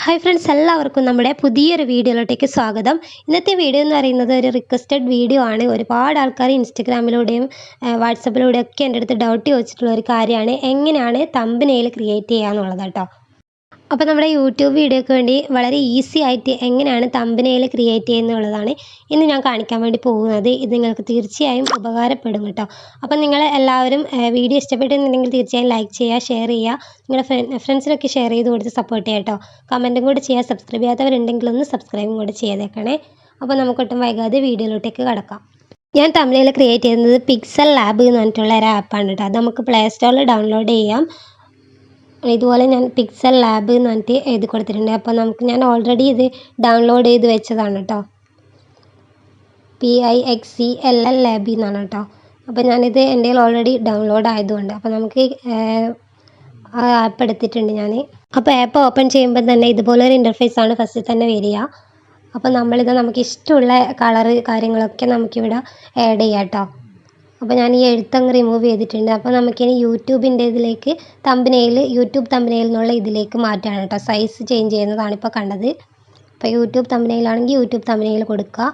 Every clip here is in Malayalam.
ഹായ് ഫ്രണ്ട്സ് എല്ലാവർക്കും നമ്മുടെ പുതിയൊരു വീഡിയോയിലോട്ടേക്ക് സ്വാഗതം. ഇന്നത്തെ വീഡിയോ എന്ന് പറയുന്നത് ഒരു റിക്വസ്റ്റഡ് വീഡിയോ ആണ്. ഒരുപാട് ആൾക്കാർ ഇൻസ്റ്റഗ്രാമിലൂടെയും വാട്സപ്പിലൂടെയും ഒക്കെ എന്റെ അടുത്ത് ഡൗട്ട് ചോദിച്ചിട്ടുള്ള ഒരു കാര്യമാണ്. എങ്ങനെയാണ് തമ്പനെയിൽ ക്രിയേറ്റ് ചെയ്യുക എന്നുള്ളത് കേട്ടോ. അപ്പോൾ നമ്മുടെ യൂട്യൂബ് വീഡിയോയ്ക്ക് വേണ്ടി വളരെ ഈസി ആയിട്ട് എങ്ങനെയാണ് തമ്പനയിൽ ക്രിയേറ്റ് ചെയ്യുന്നുള്ളതാണ് ഇന്ന് ഞാൻ കാണിക്കാൻ വേണ്ടി പോകുന്നത്. ഇത് നിങ്ങൾക്ക് തീർച്ചയായും ഉപകാരപ്പെടും കേട്ടോ. അപ്പോൾ നിങ്ങൾ എല്ലാവരും വീഡിയോ ഇഷ്ടപ്പെട്ടിട്ടുണ്ടെങ്കിൽ തീർച്ചയായും ലൈക്ക് ചെയ്യുക ഷെയർ ചെയ്യുക. നിങ്ങളുടെ ഫ്രണ്ട്സിനൊക്കെ ഷെയർ ചെയ്ത് കൊടുത്ത് സപ്പോർട്ട് ചെയ്യുക കേട്ടോ. കമന്റും കൂടി ചെയ്യുക. സബ്സ്ക്രൈബ് ചെയ്യാത്തവരുണ്ടെങ്കിൽ ഒന്ന് സബ്സ്ക്രൈബും കൂടി ചെയ്തേക്കണേ. അപ്പോൾ നമുക്കൊട്ടും വൈകാതെ വീഡിയോയിലോട്ടേക്ക് കടക്കാം. ഞാൻ തമിഴിൽ ക്രിയേറ്റ് ചെയ്യുന്നത് പിക്സൽ ലാബ് എന്ന് പറഞ്ഞിട്ടുള്ള ഒരു ആപ്പാണ് കേട്ടോ. അത് നമുക്ക് പ്ലേ സ്റ്റോറിൽ ഡൗൺലോഡ് ചെയ്യാം. ഇതുപോലെ ഞാൻ പിക്സൽ ലാബ് എന്ന് പറഞ്ഞിട്ട് എഴുതി കൊടുത്തിട്ടുണ്ട്. അപ്പോൾ നമുക്ക് ഞാൻ ഓൾറെഡി ഇത് ഡൗൺലോഡ് ചെയ്ത് വെച്ചതാണ് കേട്ടോ P I X C L L ലാബി എന്നാണ് കേട്ടോ അപ്പോൾ ഞാനിത് എന്റെ കയ്യിൽ ഓൾറെഡി ഡൗൺലോഡ് ആയതുകൊണ്ട്. അപ്പോൾ നമുക്ക് ആപ്പ് എടുത്തിട്ടുണ്ട് ഞാൻ അപ്പോൾ ആപ്പ് ഓപ്പൺ ചെയ്യുമ്പോൾ തന്നെ ഇതുപോലെ ഒരു ഇന്റർഫേസ് ആണ് ഫസ്റ്റ് തന്നെ വരിക. അപ്പോൾ നമ്മളിത് നമുക്ക് ഇഷ്ടമുള്ള കളറ് കാര്യങ്ങളൊക്കെ നമുക്കിവിടെ ആഡ് ചെയ്യാം കേട്ടോ അപ്പോൾ ഞാൻ ഈ എഴുത്തങ്ങ് റിമൂവ് ചെയ്തിട്ടുണ്ട്. അപ്പോൾ നമുക്കിനി യൂട്യൂബിന്റെ ഇതിലേക്ക് തമ്പനയിൽ യൂട്യൂബ് തമ്പനയിൽ നിന്നുള്ള ഇതിലേക്ക് മാറ്റാണ് കേട്ടോ. സൈസ് ചേഞ്ച് ചെയ്യുന്നതാണ് ഇപ്പോൾ കണ്ടത്. അപ്പോൾ യൂട്യൂബ് തമ്പനയിലാണെങ്കിൽ യൂട്യൂബ് തമ്പനയിൽ കൊടുക്കുക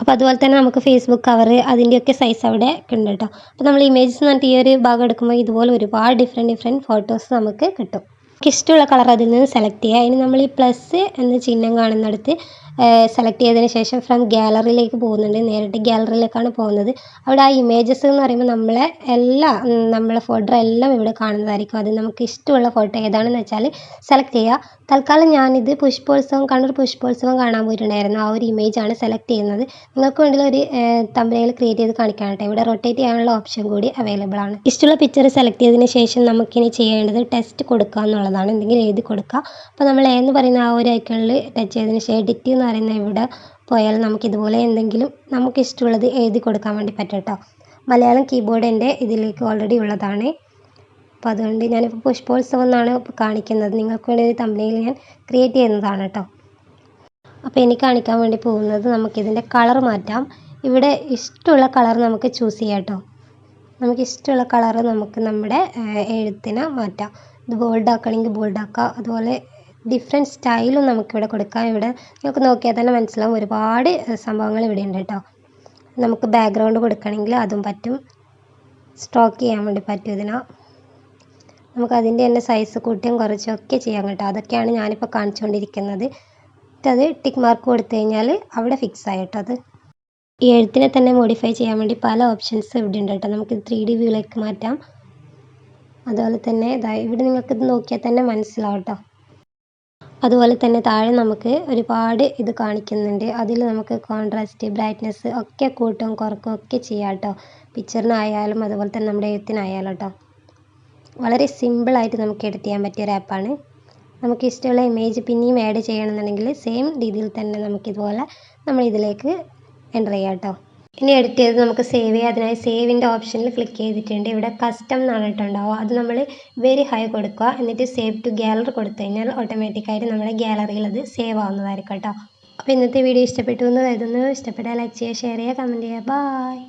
അപ്പോൾ അതുപോലെ തന്നെ നമുക്ക് ഫേസ്ബുക്ക് കവർ അതിന്റെയൊക്കെ സൈസ് അവിടെ ഉണ്ട് കേട്ടോ. അപ്പോൾ നമ്മൾ ഇമേജസ് എന്ന് ഈ ഒരു ഭാഗം എടുക്കുമ്പോൾ ഇതുപോലെ ഒരുപാട് ഡിഫറെന്റ് ഡിഫറെന്റ് ഫോട്ടോസ് നമുക്ക് കിട്ടും. നമുക്ക് ഇഷ്ടമുള്ള കളർ അതിൽ നിന്ന് സെലക്ട് ചെയ്യുക ഇനി നമ്മൾ ഈ പ്ലസ് എന്ന ചിഹ്നം കാണുന്നിടത്ത് സെലക്ട് ചെയ്തതിന് ശേഷം ഫ്രം ഗാലറിയിലേക്ക് പോകുന്നുണ്ട്. നേരിട്ട് ഗാലറിയിലേക്കാണ് പോകുന്നത്. അവിടെ ആ ഇമേജസ് എന്ന് പറയുമ്പോൾ നമ്മളെ എല്ലാ നമ്മളെ ഫോട്ടോ എല്ലാം ഇവിടെ കാണുന്നതായിരിക്കും. അത് നമുക്ക് ഇഷ്ടമുള്ള ഫോട്ടോ ഏതാണെന്ന് വെച്ചാൽ സെലക്ട് ചെയ്യുക. തൽക്കാലം ഞാനിത് പുഷ്പോത്സവം കണ്ണൂർ പുഷ്പോത്സവം കാണാൻ പോയിട്ടുണ്ടായിരുന്നു. ആ ഒരു ഇമേജാണ് സെലക്ട് ചെയ്യുന്നത്. നിങ്ങൾക്ക് വേണ്ടി ഒരു തമ്പനയിൽ ക്രിയേറ്റ് ചെയ്ത് കാണിക്കാനായിട്ട് ഇവിടെ റൊട്ടേറ്റ് ചെയ്യാനുള്ള ഓപ്ഷൻ കൂടി അവൈലബിൾ ആണ്. ഇഷ്ടമുള്ള പിക്ചർ സെലക്ട് ചെയ്തതിന് ശേഷം നമുക്കിനി ചെയ്യേണ്ടത് ടെസ്റ്റ് കൊടുക്കുക എന്നുള്ളതാണ്. എന്തെങ്കിലും എഴുതി കൊടുക്കുക. അപ്പോൾ നമ്മൾ എന്ന് പറയുന്ന ആ ഒരു ഐക്കണിൽ ടച്ച് ചെയ്തതിന് ശേഷം എഡിറ്റ് എന്ന് പറയുന്ന ഇവിടെ പോയാൽ നമുക്ക് ഇതുപോലെ എന്തെങ്കിലും നമുക്ക് ഇഷ്ടമുള്ളത് എഴുതി കൊടുക്കാൻ വേണ്ടി പറ്റും കേട്ടോ മലയാളം കീബോർഡ് എന്റെ ഇതിലേക്ക് ഓൾറെഡി ഉള്ളതാണ്. അപ്പോൾ അതുകൊണ്ട് ഞാനിപ്പോൾ പുഷ്പോത്സവം എന്നാണ് കാണിക്കുന്നത്. നിങ്ങൾക്ക് വേണ്ടി ഒരു തമ്പനയിൽ ഞാൻ ക്രിയേറ്റ് ചെയ്യുന്നതാണ് കേട്ടോ അപ്പോൾ എനിക്ക് കാണിക്കാൻ വേണ്ടി പോകുന്നത് നമുക്കിതിന്റെ കളർ മാറ്റാം. ഇവിടെ ഇഷ്ടമുള്ള കളർ നമുക്ക് ചൂസ് ചെയ്യാം കേട്ടോ നമുക്ക് ഇഷ്ടമുള്ള കളർ നമുക്ക് നമ്മുടെ എഴുത്തിനെ മാറ്റാം. ഇത് ബോൾഡ് ആക്കണമെങ്കിൽ ബോൾഡ് ആക്കാം. അതുപോലെ ഡിഫറെന്റ് സ്റ്റൈലും നമുക്കിവിടെ കൊടുക്കാം. ഇവിടെ നിങ്ങൾക്ക് നോക്കിയാൽ തന്നെ മനസ്സിലാവും ഒരുപാട് സംഭവങ്ങൾ ഇവിടെ ഉണ്ട് കേട്ടോ. നമുക്ക് ബാക്ക്ഗ്രൗണ്ട് കൊടുക്കണമെങ്കിൽ അതും പറ്റും. സ്ട്രോക്ക് ചെയ്യാൻ വേണ്ടി പറ്റും ഇതിന്. നമുക്ക് അതിന്റെ തന്നെ സൈസ് കൂട്ടിയും കുറച്ചും ഒക്കെ ചെയ്യാം കേട്ടോ. അതൊക്കെയാണ് ഞാനിപ്പോൾ കാണിച്ചുകൊണ്ടിരിക്കുന്നത്. അത് ടിക്ക് മാർക്ക് കൊടുത്തു കഴിഞ്ഞാൽ അവിടെ ഫിക്സ് ആയി അത്. എഴുത്തിനെ തന്നെ മോഡിഫൈ ചെയ്യാൻ വേണ്ടി പല ഓപ്ഷൻസ് ഇവിടെ ഉണ്ട് കേട്ടോ. നമുക്ക് ത്രീ ഡി വ്യൂയിലേക്ക് മാറ്റാം. അതുപോലെ തന്നെ ഇതാ ഇവിടെ നിങ്ങൾക്കിത് നോക്കിയാൽ തന്നെ മനസ്സിലാവും കേട്ടോ. അതുപോലെ തന്നെ താഴെ നമുക്ക് ഒരുപാട് ഇത് കാണിക്കുന്നുണ്ട്. അതിൽ നമുക്ക് കോൺട്രാസ്റ്റ് ബ്രൈറ്റ്നസ് ഒക്കെ കൂട്ടും കുറക്കും ഒക്കെ ചെയ്യാം കേട്ടോ പിക്ചറിനായാലും അതുപോലെ തന്നെ നമ്മുടെ എഴുത്തിനായാലും കേട്ടോ വളരെ സിമ്പിളായിട്ട് നമുക്ക് എഡിറ്റ് ചെയ്യാൻ പറ്റിയ ഒരു ആപ്പാണ് നമുക്ക് ഇഷ്ടമുള്ള ഇമേജ് പിന്നെയും ആഡ് ചെയ്യണമെന്നുണ്ടെങ്കിൽ സെയിം രീതിയിൽ തന്നെ നമുക്കിതുപോലെ നമ്മൾ ഇതിലേക്ക് എന്റർ ചെയ്യാം കേട്ടോ ഇനി എഡിറ്റ് ചെയ്ത് നമുക്ക് സേവ് ചെയ്യാം. അതിനായി സേവിന്റെ ഓപ്ഷനിൽ ക്ലിക്ക് ചെയ്തിട്ടുണ്ട്. ഇവിടെ കസ്റ്റം എന്നാണ് പറഞ്ഞിട്ടുണ്ടാവും അത് നമ്മൾ വെരി ഹൈ കൊടുക്കുക. എന്നിട്ട് സേവ് ടു ഗാലറി കൊടുത്തു കഴിഞ്ഞാൽ ഓട്ടോമാറ്റിക്കായിട്ട് നമ്മുടെ ഗ്യാലറിയിൽ അത് സേവ് ആവുന്നതായിരിക്കും കേട്ടോ. അപ്പോൾ ഇന്നത്തെ വീഡിയോ ഇഷ്ടപ്പെട്ടു എന്ന് കരുതുന്നു. ഇഷ്ടപ്പെട്ടാൽ ലൈക്ക് ചെയ്യുക ഷെയർ ചെയ്യുക കമന്റ് ചെയ്യുക. ബായ്